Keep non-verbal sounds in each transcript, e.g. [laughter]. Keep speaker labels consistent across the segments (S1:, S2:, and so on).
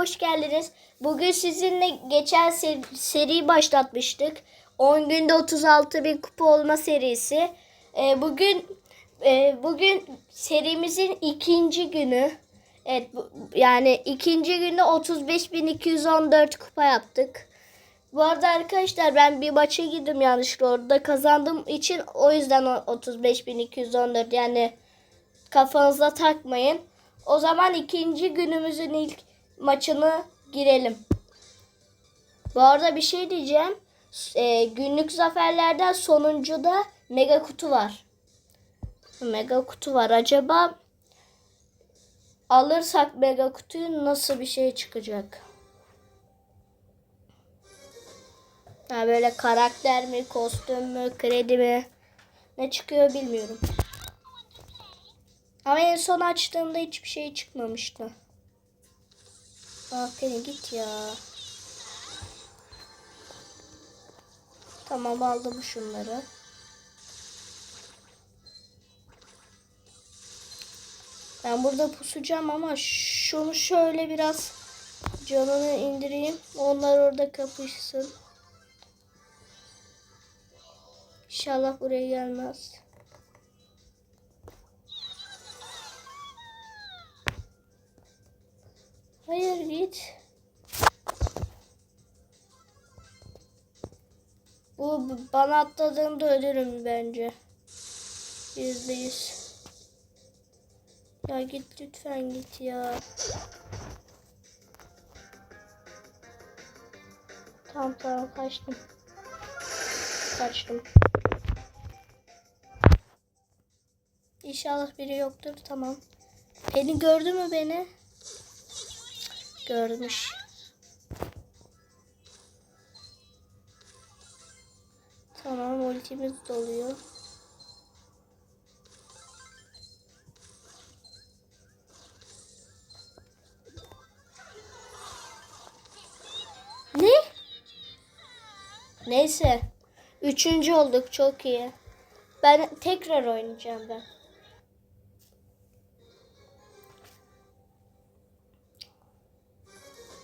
S1: Hoş geldiniz. Bugün sizinle geçen seri, seriyi başlatmıştık. 10 günde 36 bin kupa olma serisi. Ee, bugün e, bugün serimizin ikinci günü. Evet bu- yani ikinci günde 35.214 kupa yaptık. Bu arada arkadaşlar ben bir maça girdim yanlışlıkla orada kazandığım için o yüzden o 35.214 yani kafanıza takmayın. O zaman ikinci günümüzün ilk maçını girelim. Bu arada bir şey diyeceğim. Ee, günlük zaferlerden sonuncuda mega kutu var. Mega kutu var. Acaba alırsak mega kutuyu nasıl bir şey çıkacak? Ha böyle karakter mi, kostüm mü, kredi mi? Ne çıkıyor bilmiyorum. Ama en son açtığımda hiçbir şey çıkmamıştı. Aferin git ya. Tamam aldım şunları. Ben burada pusacağım ama şunu şöyle biraz canını indireyim. Onlar orada kapışsın. İnşallah buraya gelmez. Hayır git. Bu bana atladığımda ölürüm bence. Yüzde yüz. Ya git lütfen git ya. Tamam tamam kaçtım. Kaçtım. İnşallah biri yoktur. Tamam. Beni gördü mü beni? Görmüş. Tamam ultimiz doluyor. Ne? Neyse. Üçüncü olduk. Çok iyi. Ben tekrar oynayacağım ben.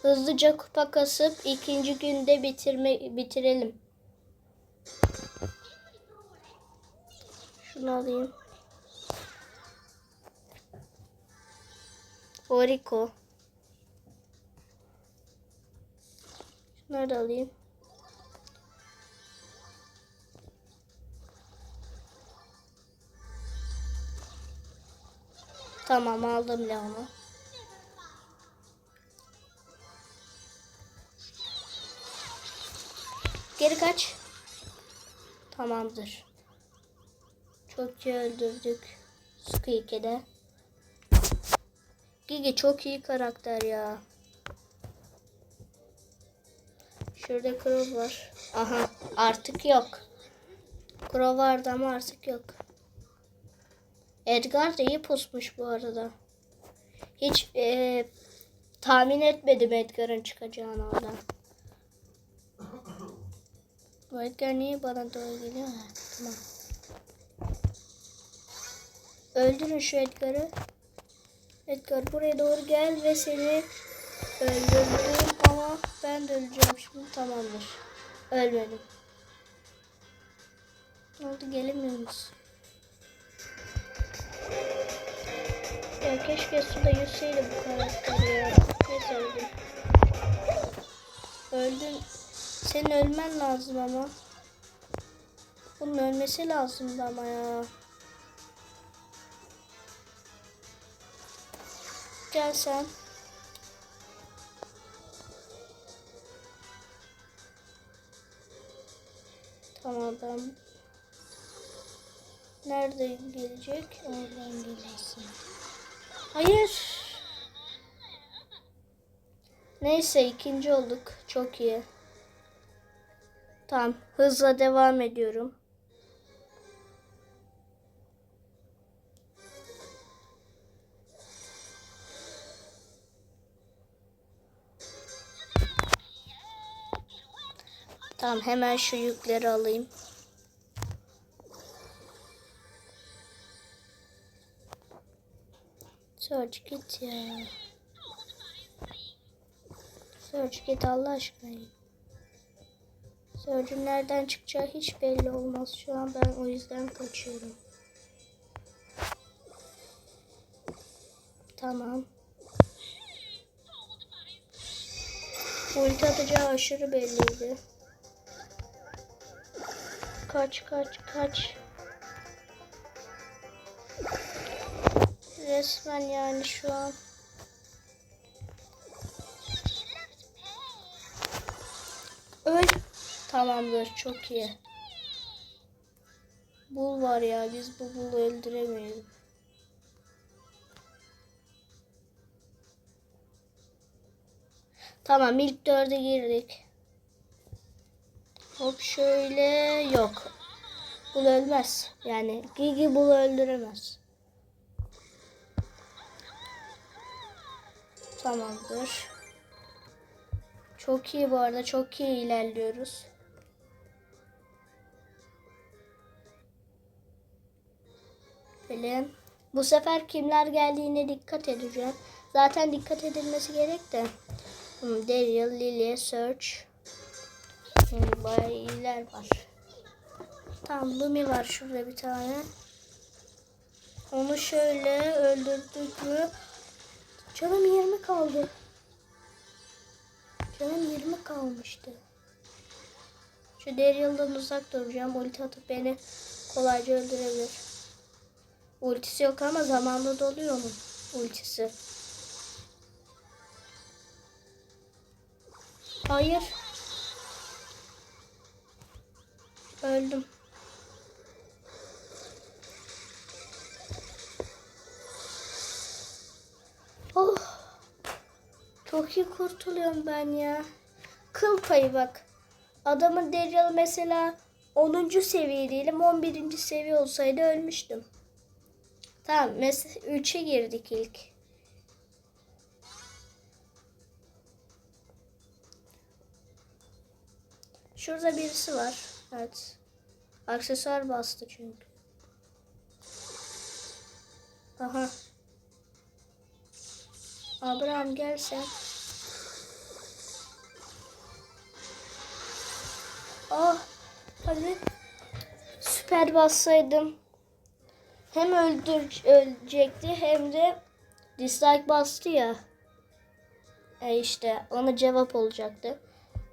S1: Hızlıca kupa kasıp ikinci günde bitirme bitirelim. Şunu alayım. Oriko. Şunları da alayım. Tamam aldım Leon'u. Geri kaç. Tamamdır. Çok iyi öldürdük. Squeak'i de. Gigi çok iyi karakter ya. Şurada Crow var. Aha artık yok. Crow vardı ama artık yok. Edgar da iyi pusmuş bu arada. Hiç e, tahmin etmedim Edgar'ın çıkacağını oradan. Edgar niye bana doğru geliyor? Ha, tamam. Öldürün şu Edgar'ı. Edgar buraya doğru gel ve seni öldürdüm ama ben de öleceğim şimdi tamamdır. Ölmedim. Ne oldu gelemiyor musun? Ya keşke suda yüzseydi bu karakter ya. Neyse öldüm. Öldün. Senin ölmen lazım ama. Bunun ölmesi lazımdı ama ya. Gel sen. Tamam ben. Nerede gelecek? Oradan gelirsin. Hayır. Neyse ikinci olduk. Çok iyi. Tamam. Hızla devam ediyorum. Tamam hemen şu yükleri alayım. George git ya. Surge git Allah aşkına. Surge'ün nereden çıkacağı hiç belli olmaz. Şu an ben o yüzden kaçıyorum. Tamam. Ulti atacağı aşırı belliydi. Kaç kaç kaç. Resmen yani şu an. Öl. Tamamdır çok iyi. Bul var ya biz bu bulu öldüremeyiz. Tamam ilk dörde girdik. Hop şöyle yok. Bul ölmez. Yani Gigi bul öldüremez. Tamamdır. Çok iyi bu arada. Çok iyi ilerliyoruz. Böyle. Bu sefer kimler geldiğine dikkat edeceğim. Zaten dikkat edilmesi gerek de. Hmm, Daryl, Lily, Search. Hmm, bayağı iyiler var. Tamam Lumi var şurada bir tane. Onu şöyle öldürdük mü? Canım 20 kaldı. Canım 20 kalmıştı. Şu Daryl'dan uzak duracağım. Ulti atıp beni kolayca öldürebilir. Ultisi yok ama zamanda doluyor onun ultisi. Hayır. Öldüm. Oh. Çok iyi kurtuluyorum ben ya. Kıl payı bak. Adamın Daryl mesela 10. seviye değilim 11. seviye olsaydı ölmüştüm. Tamam mesela 3'e girdik ilk. Şurada birisi var. Evet. Aksesuar bastı çünkü. Aha. Abraham gel sen. Ah hadi. Süper bassaydım. Hem öldür ölecekti hem de dislike bastı ya. E işte ona cevap olacaktı.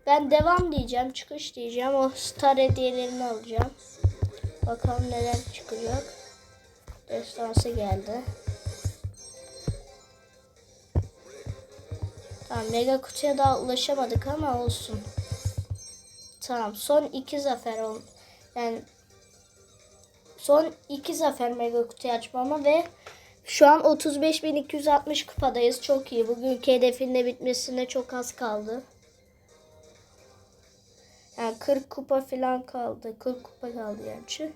S1: Ben devam diyeceğim, çıkış diyeceğim. O star hediyelerini alacağım. Bakalım neler çıkacak. Destansı geldi. Tamam mega kutuya daha ulaşamadık ama olsun. Tamam son iki zafer ol. Yani son iki zafer mega kutuyu açmama ve şu an 35.260 kupadayız. Çok iyi. Bugünkü hedefin de bitmesine çok az kaldı. Yani 40 kupa falan kaldı. 40 kupa kaldı gerçi.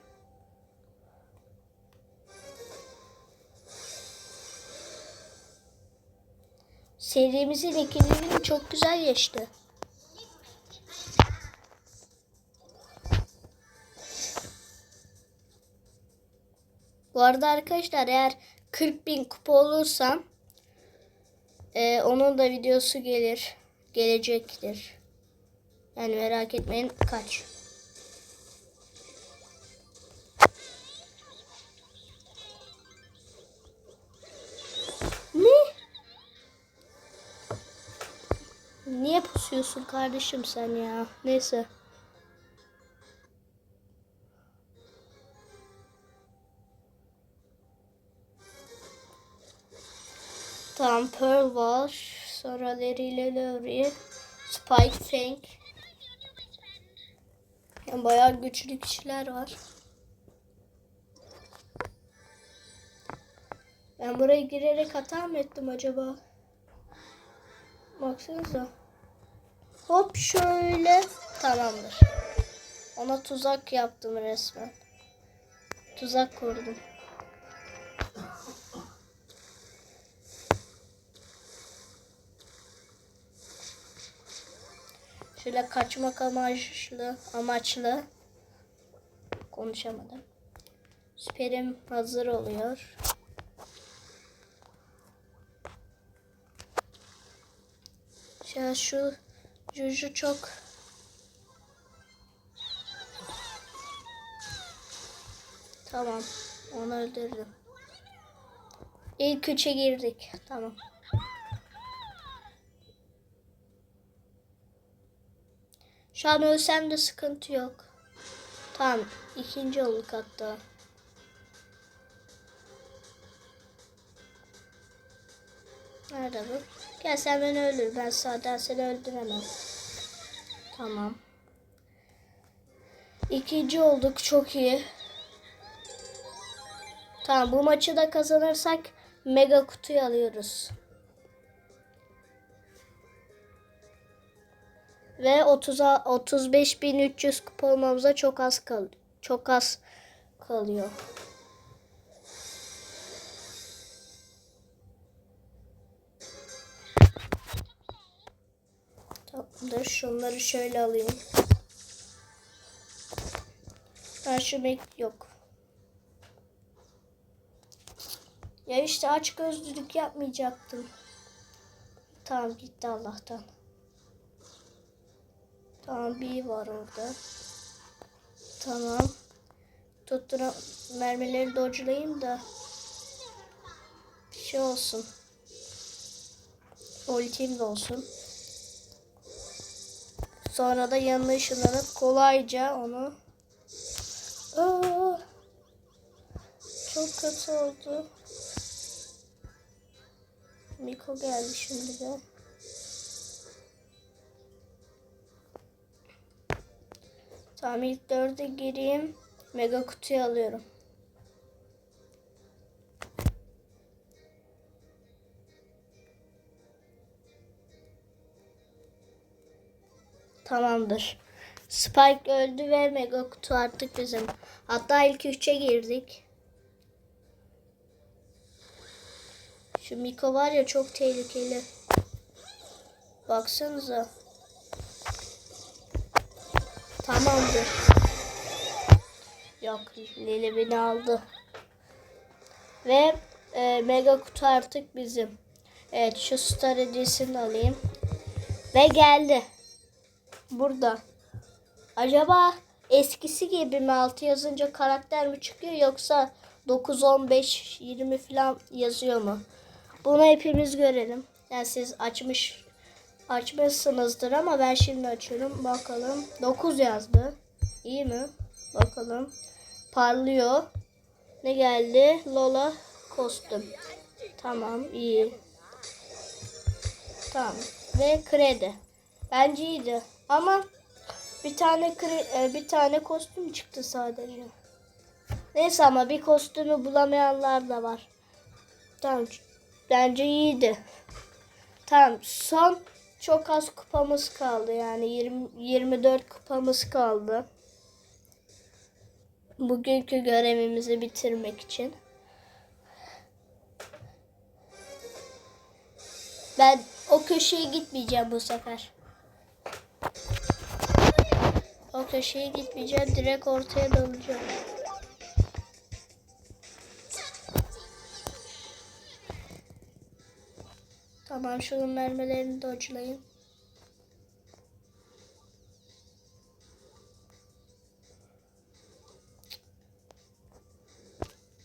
S1: Serimizin ikinci günü çok güzel geçti. Bu arada arkadaşlar eğer 40 bin kupa olursam e, onun da videosu gelir. Gelecektir. Yani merak etmeyin kaç. Ne? Niye pusuyorsun kardeşim sen ya? Neyse. Tamam Pearl var. Sonra Larry ile. Spike Tank. Yani bayağı güçlü kişiler var. Ben buraya girerek hata mı ettim acaba? Baksanıza. Hop şöyle. Tamamdır. Ona tuzak yaptım resmen. Tuzak kurdum. Şöyle kaçmak amaçlı amaçlı konuşamadım. Süperim hazır oluyor. Ya şu Juju çok Tamam. Onu öldürdüm. İlk üçe girdik. Tamam. Şu an ölsem de sıkıntı yok. Tamam. ikinci olduk hatta. Nerede bu? Gel sen beni öldür. Ben zaten seni öldüremem. Tamam. İkinci olduk. Çok iyi. Tamam bu maçı da kazanırsak mega kutuyu alıyoruz. Ve 30 35.300 kupa olmamıza çok az kal çok az kalıyor. Tamamdır. Şunları şöyle alayım. Ben şu yok. Ya işte aç gözlülük yapmayacaktım. Tamam gitti Allah'tan. Tamam bir var orada. Tamam. Tuttura mermileri dodge'layayım da şey olsun. Ultim de olsun. Sonra da yanına ışınlanıp kolayca onu Aa, çok kötü oldu. Miko geldi şimdi de. Tamam ilk dörde gireyim. Mega kutuyu alıyorum. Tamamdır. Spike öldü ve mega kutu artık bizim. Hatta ilk üçe girdik. Şu Miko var ya çok tehlikeli. Baksanıza. Tamamdır. Yok Lili beni aldı. Ve e, mega kutu artık bizim. Evet şu star hediyesini alayım. Ve geldi. Burada. Acaba eskisi gibi mi 6 yazınca karakter mi çıkıyor yoksa 9, 15, 20 falan yazıyor mu? Bunu hepimiz görelim. Yani siz açmış açmışsınızdır ama ben şimdi açıyorum. Bakalım. 9 yazdı. İyi mi? Bakalım. Parlıyor. Ne geldi? Lola kostüm. Tamam iyi. Tamam. Ve kredi. Bence iyiydi. Ama bir tane kre, e, bir tane kostüm çıktı sadece. Neyse ama bir kostümü bulamayanlar da var. Tamam. Bence iyiydi. Tamam. Son çok az kupamız kaldı. Yani 20, 24 kupamız kaldı. Bugünkü görevimizi bitirmek için. Ben o köşeye gitmeyeceğim bu sefer. O köşeye gitmeyeceğim. Direkt ortaya dalacağım. Tamam şunun mermilerini dodge'layın.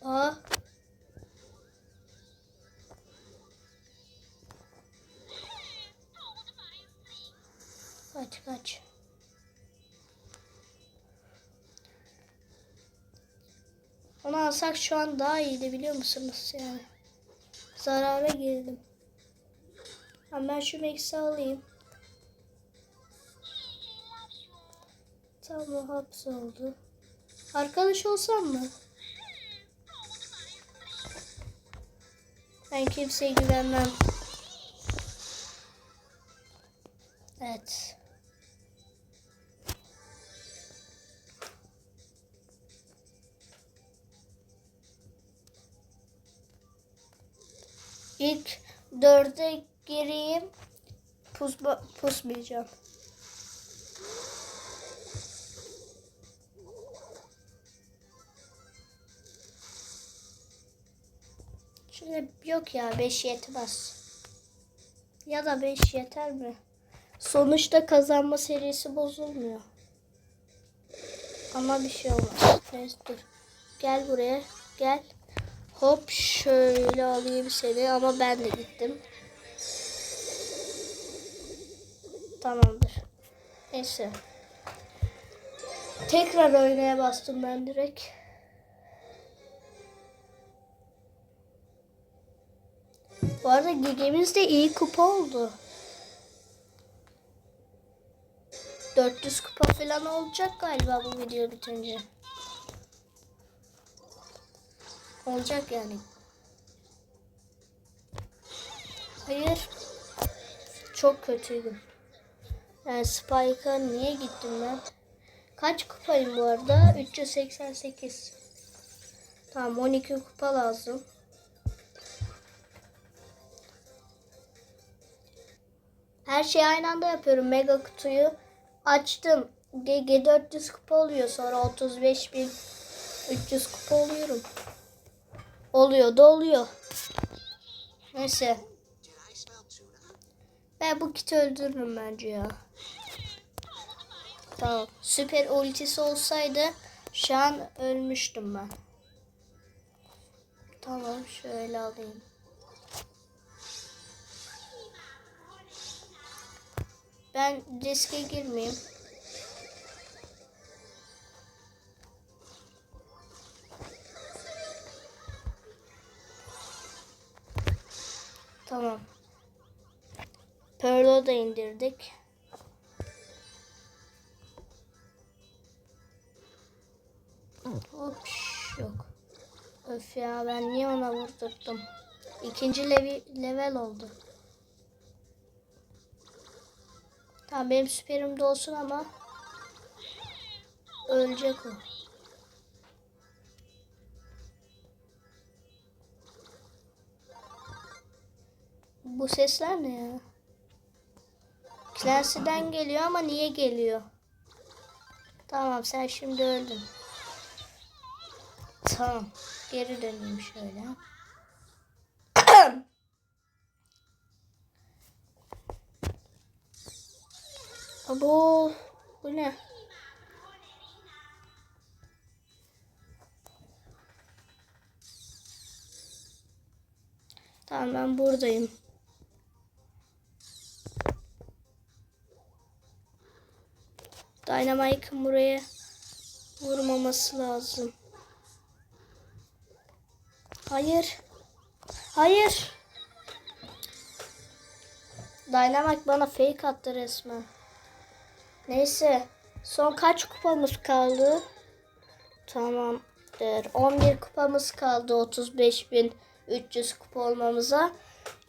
S1: Aa. Kaç kaç. Onu alsak şu an daha iyiydi biliyor musunuz yani. Zarara girdim. Ama ben şu Max'i alayım. Tamam hapsoldu. Arkadaş olsam mı? Ben kimseye güvenmem. Evet. İlk dörde gireyim. Pusma, pusmayacağım. Şöyle yok ya 5 yetmez. Ya da 5 yeter mi? Sonuçta kazanma serisi bozulmuyor. Ama bir şey olmaz. Neyse dur. Gel buraya. Gel. Hop şöyle alayım seni ama ben de gittim. Tamamdır. Neyse. Tekrar oynaya bastım ben direkt. Bu arada Gigi'miz de iyi kupa oldu. 400 kupa falan olacak galiba bu video bitince. Olacak yani. Hayır. Çok kötüydüm. Yani Spike'a niye gittim ben? Kaç kupayım bu arada? 388. Tamam 12 kupa lazım. Her şeyi aynı anda yapıyorum. Mega kutuyu açtım. GG 400 kupa oluyor. Sonra 35.300 kupa oluyorum. Oluyor da oluyor. Neyse. Ben bu kiti öldürürüm bence ya. Tamam. Süper ultisi olsaydı şu an ölmüştüm ben. Tamam şöyle alayım. Ben riske girmeyeyim. Tamam. Pearl'ı da indirdik. Ya ben niye ona vurdurdum? İkinci levi, level oldu. Tamam benim süperim de olsun ama ölecek o. Bu sesler ne ya? Clancy'den geliyor ama niye geliyor? Tamam sen şimdi öldün. Tamam. Geri döneyim şöyle. [clears throat] Abo bu ne? Tamam ben buradayım. Dynamite'ın buraya vurmaması lazım. Hayır. Hayır. Dynamite bana fake attı resmen. Neyse. Son kaç kupamız kaldı? Tamamdır. 11 kupamız kaldı 35.300 kupa olmamıza.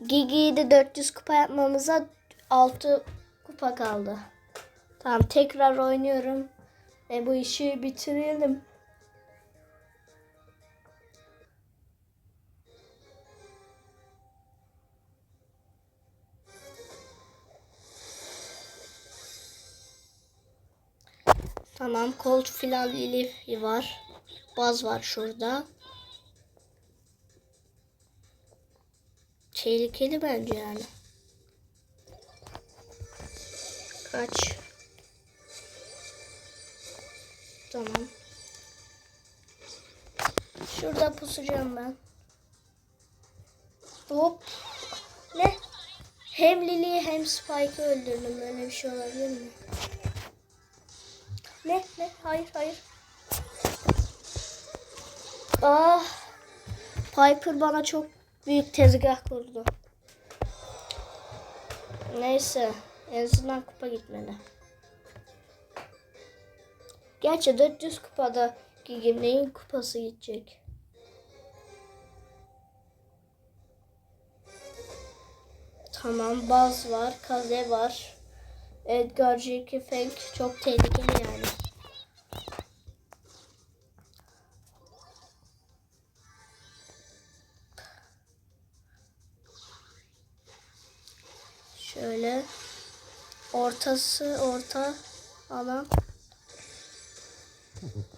S1: Gigi'yi de 400 kupa yapmamıza 6 kupa kaldı. Tamam tekrar oynuyorum. Ve bu işi bitirelim. Tamam Colt filan Lily var. Baz var şurada. Tehlikeli bence yani. Kaç. Tamam. Şurada pusacağım ben. Hop. Ne? Hem Lily'yi hem Spike'ı öldürdüm. Böyle bir şey olabilir mi? Ne? Ne? Hayır, hayır. Ah. Piper bana çok büyük tezgah kurdu. Neyse. En azından kupa gitmedi. Gerçi 400 kupada Gigi neyin kupası gidecek? Tamam Baz var, Kaze var. Edgar J.K. Feng çok tehlikeli Şöyle ortası orta alan. [laughs]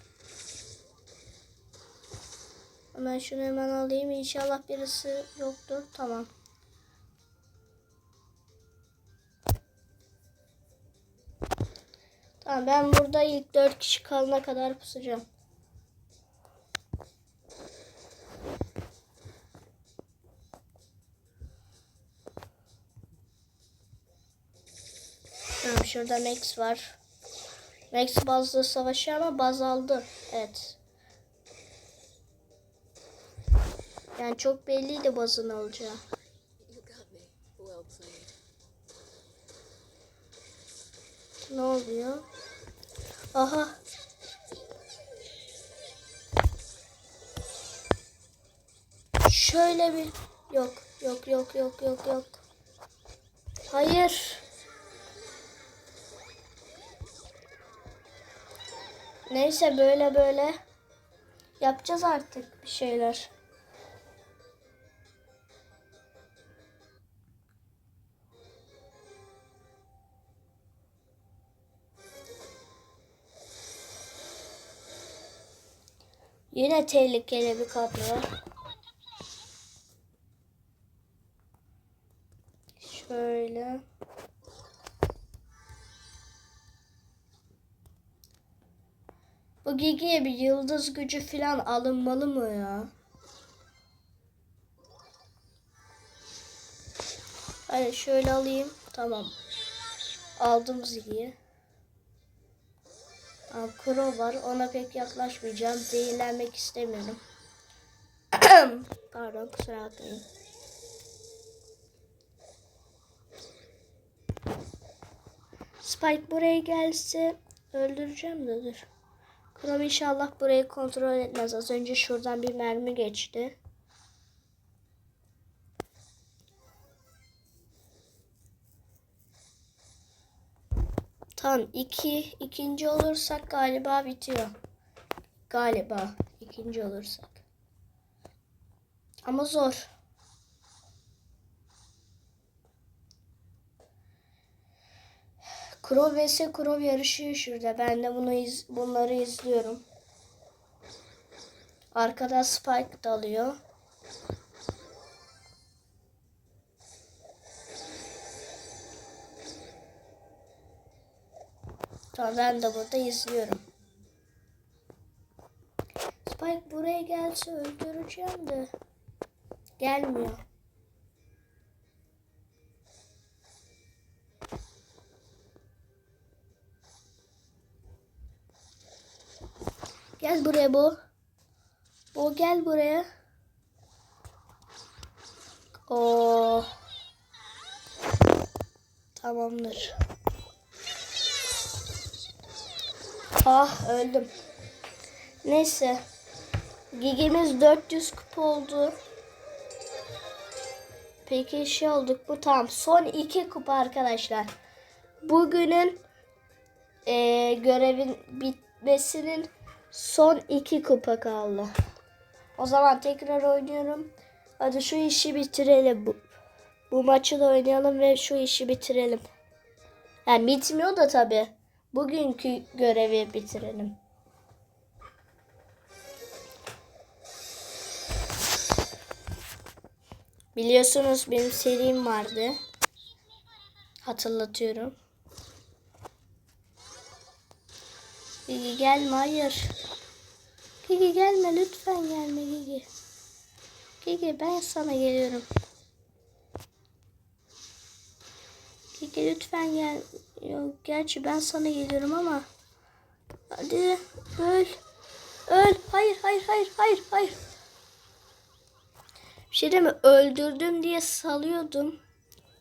S1: Hemen şunu hemen alayım. İnşallah birisi yoktur. Tamam. Tamam ben burada ilk 4 kişi kalana kadar pusacağım. Tamam şurada Max var. Max bazlı savaşıyor ama baz aldı. Evet. Yani çok belliydi bazın alacağı. Ne oluyor? Aha. Şöyle bir yok yok yok yok yok yok. Hayır. Neyse böyle böyle yapacağız artık bir şeyler. Yine tehlikeli bir kadro. Şöyle. Bu Gigi'ye bir yıldız gücü falan alınmalı mı ya? Hadi şöyle alayım. Tamam. Aldım Ziggy'yi. Aa, Kuro var. Ona pek yaklaşmayacağım. Zehirlenmek istemiyorum. [clears throat] Pardon kusura bakmayın. Spike buraya gelse öldüreceğim de dur. Kuro inşallah burayı kontrol etmez. Az önce şuradan bir mermi geçti. Tamam iki ikinci olursak galiba bitiyor. Galiba ikinci olursak. Ama zor. Krov vs Krov yarışıyor şurada. Ben de bunu iz, bunları izliyorum. Arkada Spike dalıyor. Tamam ben de burada izliyorum. Spike buraya gelse öldüreceğim de gelmiyor. Gel buraya bu. Bu gel buraya. Oo. Tamamdır. Ah öldüm. Neyse. Gigimiz 400 kupa oldu. Peki şey olduk mu? Tamam. Son iki kupa arkadaşlar. Bugünün eee, görevin bitmesinin son iki kupa kaldı. O zaman tekrar oynuyorum. Hadi şu işi bitirelim. Bu, bu maçı da oynayalım ve şu işi bitirelim. Yani bitmiyor da tabi. Bugünkü görevi bitirelim. Biliyorsunuz benim serim vardı. Hatırlatıyorum. Gigi gelme hayır. Gigi gelme lütfen gelme Gigi. Gigi ben sana geliyorum. Gigi lütfen gel. Yok gerçi ben sana geliyorum ama. Hadi öl. Öl. Hayır hayır hayır hayır hayır. Bir şey değil mi? Öldürdüm diye salıyordum.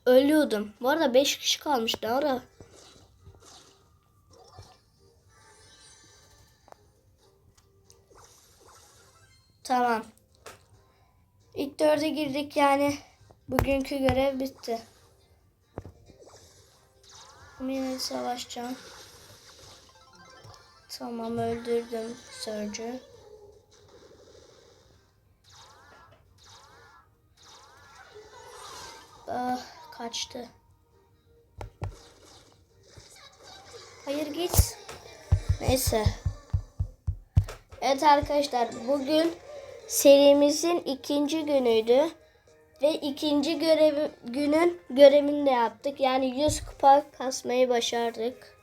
S1: Ölüyordum. Bu arada 5 kişi kalmış. Ne ara? Tamam. İlk dörde girdik yani. Bugünkü görev bitti. Yine savaşacağım. Tamam öldürdüm Surge'ü. Ah kaçtı. Hayır git. Neyse. Evet arkadaşlar bugün serimizin ikinci günüydü. Ve ikinci görev, günün görevini de yaptık. Yani 100 kupa kasmayı başardık.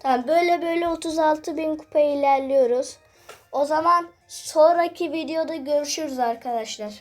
S1: Tamam böyle böyle 36 bin kupa ilerliyoruz. O zaman sonraki videoda görüşürüz arkadaşlar.